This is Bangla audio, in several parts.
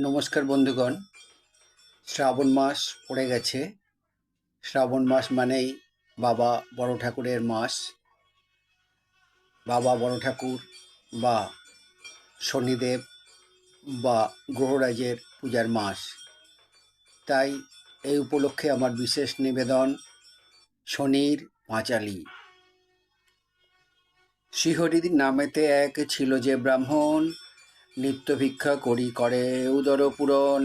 নমস্কার বন্ধুগণ। শ্রাবণ মাস পড়ে গেছে। শ্রাবণ মাস মানেই বাবা বড় ঠাকুরের মাস। বাবা বড় ঠাকুর বা শনিদেব বা গ্রহরাজের পূজার মাস। তাই এই উপলক্ষে আমার বিশেষ নিবেদন শনির পাঁচালি। শ্রীহরির নামেতে এক ছিল যে ব্রাহ্মণ নিত্য ভিক্ষা করি, করে উদর পূরণ।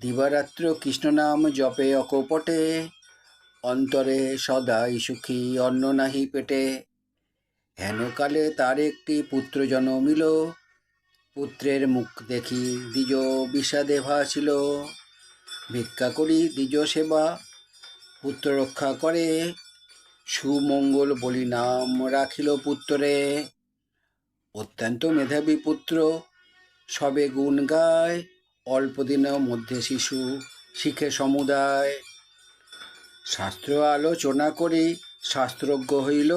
দিবারাত্র কৃষ্ণ নাম জপে অকপটে, অন্তরে সদাই সুখী, অন্ন নাহি পেটে। হেনকালে তার একটি পুত্র জন্মিল, পুত্রের মুখ দেখি দ্বিজ বিষাদে ভাসিল। ভিক্ষা করি দ্বিজ সেবা, পুত্র রক্ষা করে, সুমঙ্গল বলি নাম রাখিল পুত্রে। অত্যন্ত মেধাবী পুত্র, সবে গুণ গায়, অল্প দিনের মধ্যে শিশু, শিখে সমুদায়। শাস্ত্র আলোচনা করি, শাস্ত্রজ্ঞ হইল।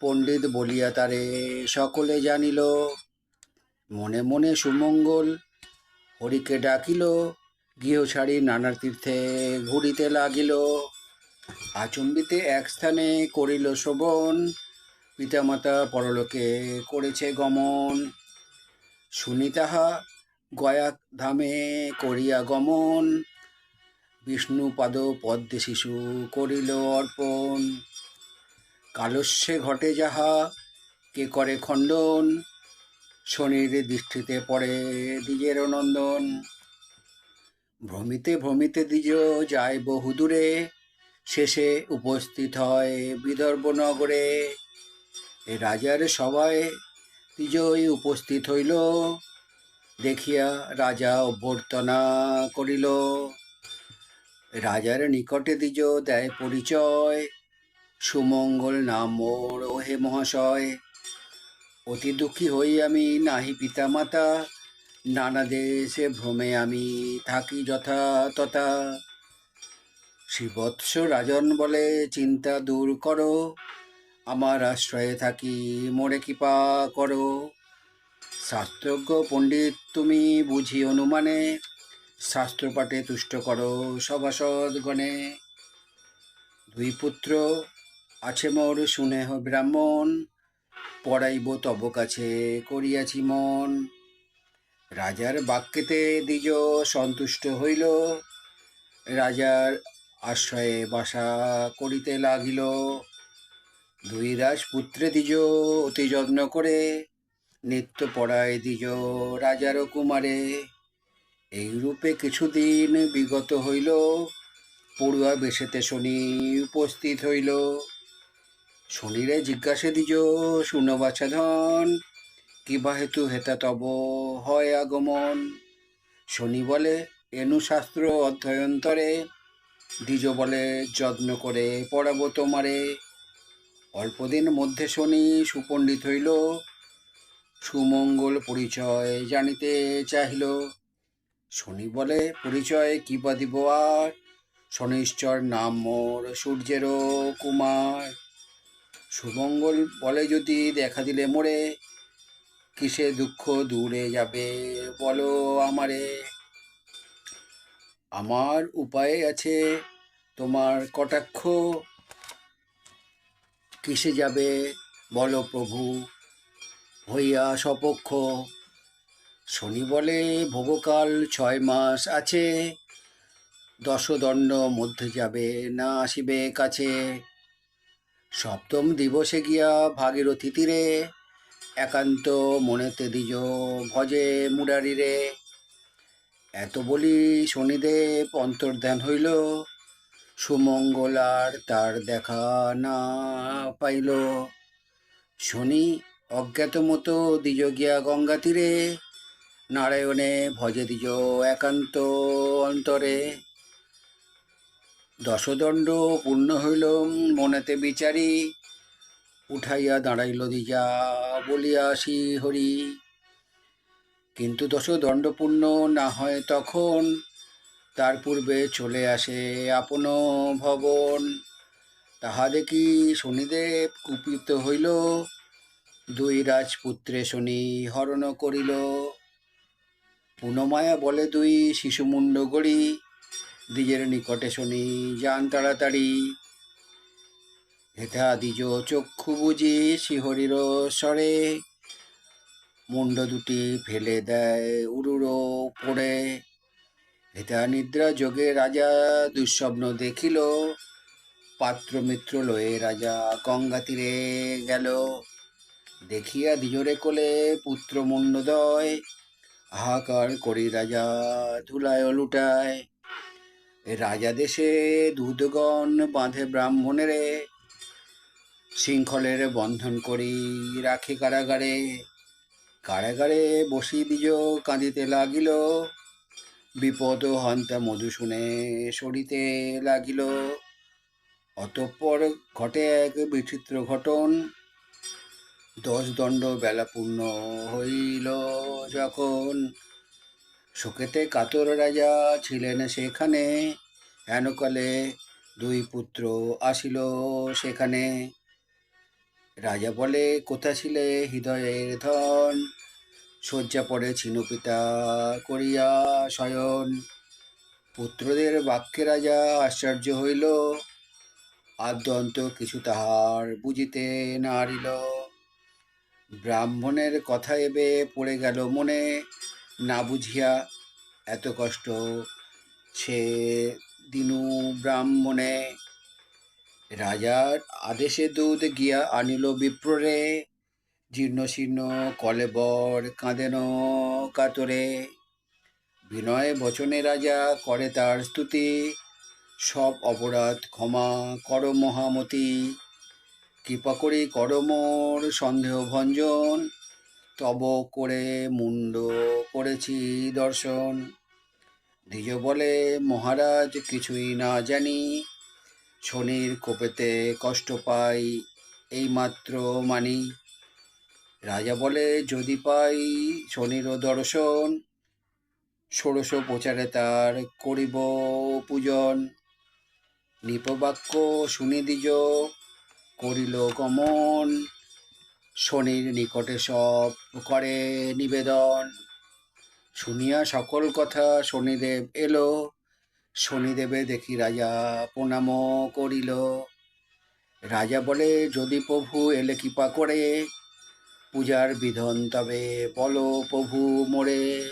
পণ্ডিত বলিয়া তারে সকলে জানিল। মনে মনে সুমঙ্গল হরিকে ডাকিল, গৃহ ছাড়ি নানা তীর্থে ঘুরিতে লাগিল। আচম্বিতে এক স্থানে করিল শোভন পিতামাতা পরলোকে করেছে গমন। শুনি তাহা গয়া ধামে করিয়া গমন। বিষ্ণু পাদ পদ্মে শিশু করিল অর্পণ। কালস্যে ঘটে যাহা, কে করে খণ্ডন? শনির দৃষ্টিতে পড়ে দ্বিজের নন্দন। ভ্রমিতে ভ্রমিতে দ্বিজ যায় বহুদূরে, শেষে উপস্থিত হয় বিদর্ভ নগরে এ রাজার সবাই তিজয় উপস্থিত হইল, দেখিয়া রাজা অভ্যর্থনা করিল। রাজার নিকটে দ্বিজ দেয় পরিচয়, সুমঙ্গল নাম মোর, ওহে মহাশয়। অতি দুঃখী হই আমি, নাহি পিতা মাতা নানা দেশে ভ্রমে আমি থাকি যথা তথা শ্রীবৎস রাজন বলে, চিন্তা দূর করো আমার আশ্রয়ে থাকি, মোরে কৃপা করো। শাস্ত্রজ্ঞ পণ্ডিত, তুমি বুঝি অনুমানে শাস্ত্রপাঠে তুষ্ট করো সভাসদগণে। দুই পুত্র আছে মোর, সুনেহ ব্রাহ্মণ, পড়াইব তব কাছে, করিয়াছি মন। রাজার বাক্যেতে দ্বিজ সন্তুষ্ট হইল, রাজার আশ্রয়ে বাসা করিতে লাগিল। দুই রাজপুত্রে দ্বিজ অতি যত্ন করে, নিত্য পড়ায় দ্বিজ রাজার কুমারে। এই রূপে কিছুদিন বিগত হইল, পড়ুয়া বেশেতে শনি উপস্থিত হইল। শনিরে জিজ্ঞাসে দ্বিজ শুনো বাছাধন কিবা হেতু হেতা তব হয় আগমন? শনি বলে, এনু শাস্ত্র অধ্যয়ন্তরে দ্বিজ বলে, যত্ন করে পড়াবো তোমারে। অল্পদিন মধ্যে শনি সুপণ্ডিত হইল, সুমঙ্গল পরিচয় জানিতে চাহিল। শনি বলে, পরিচয় কি বা দিব আর? শনিশ্চর নাম মোর, সূর্যেরও কুমার। সুমঙ্গল বলে, যদি দেখা দিলে মোরে, কিসে দুঃখ দূরে যাবে বলো আমারে? আমার উপায়ে আছে তোমার কটাক্ষ কিসে যাবে? বলো প্রভু। হইয়া সপক্ষ শনি বলে, ভোগকাল ছয় মাস আছে। দশদণ্ড মধ্যে যাবে, না আসিবে কাছে। সপ্তম দিবসে গিয়া ভাগীরথী তীরে, একান্ত মনেতে দিজ ভজে মুরারিরে। এত বলি শনিদেব অন্তর্ধান হইল। সুমঙ্গল আর তার দেখা না পাইল। শনি অজ্ঞাত মতো দ্বিজ গিয়া গঙ্গা তীরে, নারায়ণে ভজে দিজ একান্ত অন্তরে। দশদণ্ড পূর্ণ হইল, মনেতে বিচারি, উঠাইয়া দাঁড়াইল দিজা বলিয়া শ্রী হরি, কিন্তু দশদণ্ড পূর্ণ না হয় তখন তার পূর্বে চলে আসে আপন ভবন তাহা দেখি শনিদেব কুপিত হইল, দুই রাজপুত্রে শনি হরণ করিল। পুনমায়া বলে দুই শিশুমুণ্ড গড়ি, দ্বিজের নিকটে শুনি যান তাড়াতাড়ি। হেথা দ্বিজ চক্ষু বুঝি শিহরির স্বরে মুন্ড দুটি ফেলে দেয় উড়ুড়ো পড়ে হেথা নিদ্রা যোগে রাজা দুঃস্বপ্ন দেখিল পাত্র মিত্র লয়ে রাজা গঙ্গা তীরে গেল। দেখিয়া দ্বিজরে কোলে পুত্র মুন্ডদয়, হাহাকার করি রাজা ধুলায় লুটায়। রাজা দেশে দুধগণ বাঁধে ব্রাহ্মণেরে, শৃঙ্খলের বন্ধন করি রাখি কারাগারে। কারাগারে বসি দ্বিজ কাঁদিতে লাগিল বিপদ হন্তা মধু শুনে সরিতে লাগিল। অতঃপর ঘটে এক বিচিত্র ঘটন। দশ দণ্ড বেলা পূর্ণ হইল যখন। শোকেতে কাতর রাজা ছিলেন সেখানে। হেনকালে দুই পুত্র আসিল সেখানে। রাজা বলে, কোথা ছিলে হৃদয়ের ধন? শয্যা পড়ে ছিনু পিতা করিয়া শয়ন। পুত্রদের বাক্যে রাজা আশ্চর্য হইল, আদ্যন্ত কিছু তাহার বুঝিতে না নারিল। ব্রাহ্মণের কথা এবে পড়ে গেল মনে, না বুঝিয়া এত কষ্ট সে দিনু ব্রাহ্মণে। রাজার আদেশে দুধ গিয়া আনিল বিপ্ররে জীর্ণ শীর্ণ কলেবর কাঁদেন কাতরে বিনয় বচনে রাজা করে তার স্তুতি। সব অপরাধ ক্ষমা কর মহামতি। কৃপা করি কর মোর সন্দেহ ভঞ্জন। তব করে মুন্ড করেছি দর্শন। দ্বিজ বলে, মহারাজ, কিছুই না জানি। শনির কোপেতে কষ্ট পাই, এইমাত্র মানি। রাজা বলে, যদি পাই শনিরও দর্শন, ষোড়শ প্রচারে তার করিব পূজন। নিপবাক্য শুনি দিজ, করিল গমন। শনির নিকটে সব করে নিবেদন। শুনিয়া সকল কথা শনিদেব এলো। শনিদেবে দেখি রাজা প্রণাম করিল। রাজা বলে, যদি প্রভু এলে কৃপা করে পূজার বিধন তবে বলো প্রভু মোরে।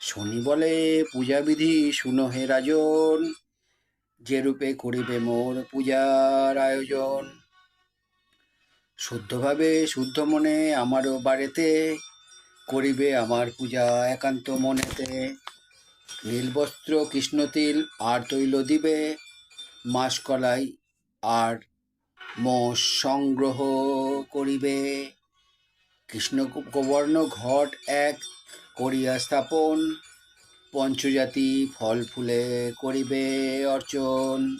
শনি বলে পূজাবিধি শুনো হে রাজন, যে রূপে করিবে মোর পূজার আয়োজন। শুদ্ধভাবে শুদ্ধ মনে আমারও বাড়িতে, করিবে আমার পূজা একান্ত মনেতে। নীলবস্ত্র কৃষ্ণতিল আর তৈল দিবে মাসকলাই, আর মোষ সংগ্রহ করিবে। কৃষ্ণ গোবর্ণ ঘট এক করিয়া স্থাপন। পঞ্চজাতি ফল ফুলে করিবে অর্চন।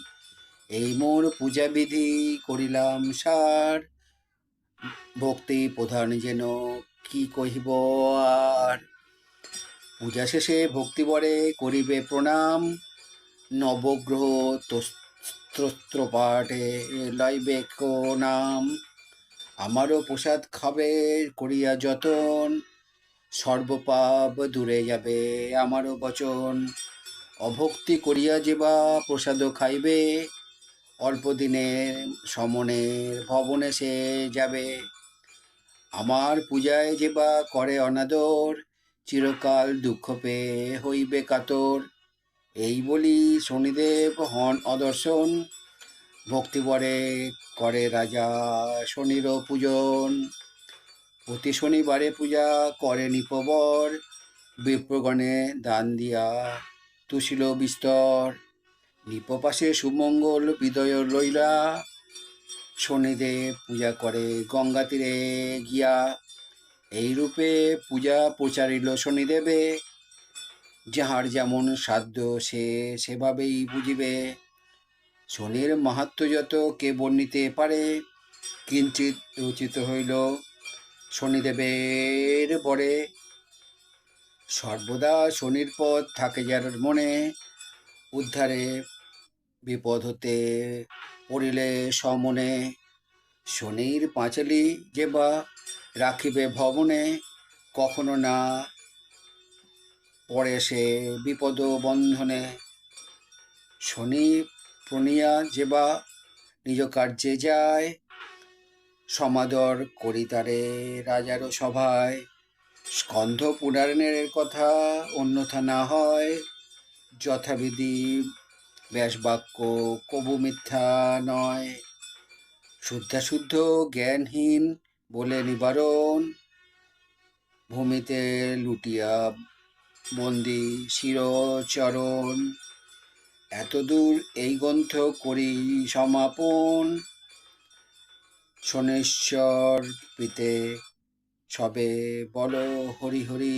এই মোর পূজাবিধি করিলাম সার। ভক্তি প্রধান যেন কি কহিব আর? পূজা শেষে ভক্তিবরে করিবে প্রণাম। নবগ্রহ স্তোত্র পাঠে লইবে নাম। আমারও প্রসাদ খাবে, করিয়া যতন। সর্বপাপ দূরে যাবে আমারও বচন। অভক্তি করিয়া যে বা প্রসাদ খাইবে, অল্প দিনের সমনের ভবনে সে যাবে। আমার পূজায় যে বা করে অনাদর, চিরকাল দুঃখ পেয়ে হইবে কাতর। এই বলি শনিদেব হন অদর্শন। ভক্তিবরে করে রাজা শনির পূজন। প্রতি শনিবারে পূজা করে নিপবর। বিপ্রগণে দান দিয়া তুষিল বিস্তর। নিপপাশে সুমঙ্গল বিদয় লইলা। শনিদেব পূজা করে গঙ্গা তীরে গিয়া। এই রূপে পূজা প্রচারিল শনিদেবে। যাহার যেমন সাধ্য সে সেভাবেই বুঝিবে। শনির মাহাত্ম যত কে বর্ণিতে পারে কিঞ্চিত রচিত হইল শনিদেবের পরে সর্বদা শনির পথ থাকে যার মনে, উদ্ধারে বিপদ হতে পড়িলে সমনে। শনির পাঁচালি যে বা রাখিবে ভবনে, কখনো না পড়ে সে বিপদ বন্ধনে। শনি প্রণিয়া যেবা, নিজ কার্যে যায়। সমাদর করি তারে সভায়। স্কন্ধ পুরাণের কথা অন্যথা না হয়। যথাবিধি ব্যাসবাক্য কবু মিথ্যা নয়। শুদ্ধাশুদ্ধ জ্ঞানহীন বলে নিবারণ। ভূমিতে লুটিয়া বন্দি শিরচরণ। এতদূর এই গ্রন্থ করি সমাপন শনেশ্বর পিতে সবে বল, হরি হরি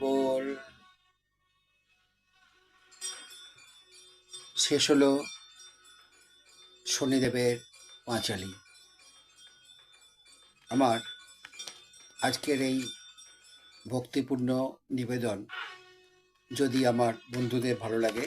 বল। শেষ হলো শনিদেবের পাঁচালি। আমার আজকের এই ভক্তিপূর্ণ নিবেদন যদি আমার বন্ধুদের ভালো লাগে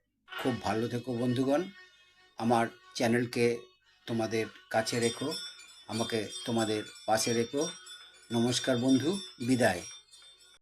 খুব ভালো থেকো বন্ধুগণ। আমার চ্যানেলকে তোমাদের কাছে রেখো, আমাকে তোমাদের পাশে রেখো। নমস্কার বন্ধু, বিদায়।